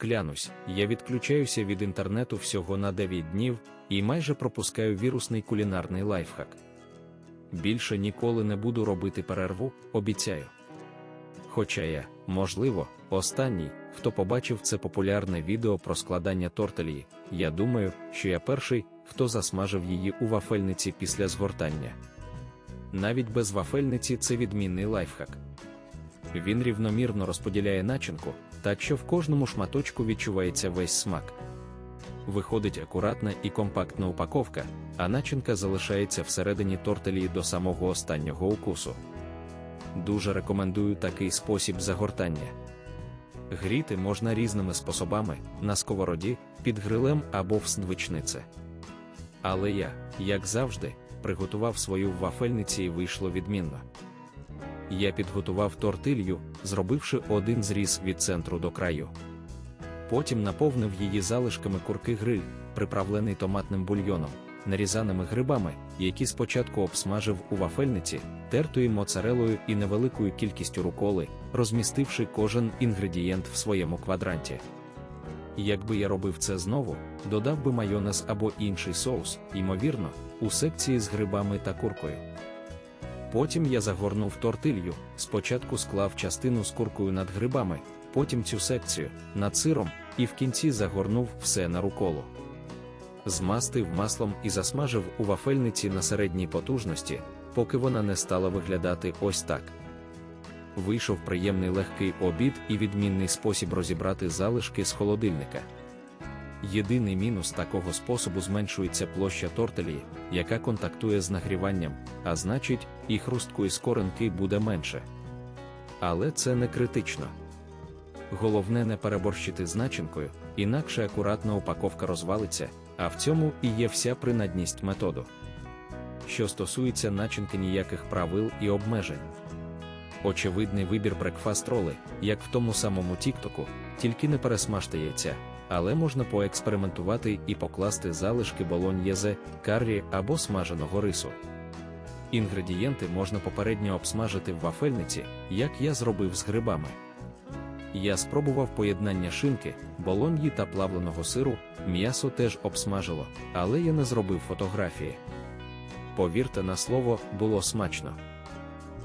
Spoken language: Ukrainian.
Клянусь, я відключаюся від інтернету всього на 9 днів і майже пропускаю вірусний кулінарний лайфхак. Більше ніколи не буду робити перерву, обіцяю. Хоча я, можливо, останній, хто побачив це популярне відео про складання тортелії, я думаю, що я перший, хто засмажив її у вафельниці після згортання. Навіть без вафельниці це відмінний лайфхак. Він рівномірно розподіляє начинку, так що в кожному шматочку відчувається весь смак. Виходить акуратна і компактна упаковка, а начинка залишається всередині тортелії до самого останнього укусу. Дуже рекомендую такий спосіб загортання. Гріти можна різними способами на сковороді, під грилем або в сндвичнице. Але я, як завжди, приготував свою в вафельниці і вийшло відмінно. Я підготував тортилью, зробивши один зріз від центру до краю. Потім наповнив її залишками курки гриль, приправлений томатним бульйоном, нарізаними грибами, які спочатку обсмажив у вафельниці, тертою моцарелою і невеликою кількістю руколи, розмістивши кожен інгредієнт в своєму квадранті. Якби я робив це знову, додав би майонез або інший соус, ймовірно, у секції з грибами та куркою. Потім я загорнув тортилью, спочатку склав частину з куркою над грибами, потім цю секцію над сиром, і в кінці загорнув все на руколу. Змастив маслом і засмажив у вафельниці на середній потужності, поки вона не стала виглядати ось так. Вийшов приємний легкий обід і відмінний спосіб розібрати залишки з холодильника. Єдиний мінус такого способу зменшується площа тортелії, яка контактує з нагріванням, а значить, і хрусткої скоринки буде менше. Але це не критично. Головне не переборщити з начинкою, інакше акуратна упаковка розвалиться, а в цьому і є вся принадність методу. Що стосується начинки ніяких правил і обмежень. Очевидний вибір брекфаст роли, як в тому самому Тіктоку, тільки не пересмажте яйця, але можна поекспериментувати і покласти залишки болоньєзе, каррі або смаженого рису. Інгредієнти можна попередньо обсмажити в вафельниці, як я зробив з грибами. Я спробував поєднання шинки, болоньї та плавленого сиру, м'ясо теж обсмажило, але я не зробив фотографії. Повірте на слово, було смачно.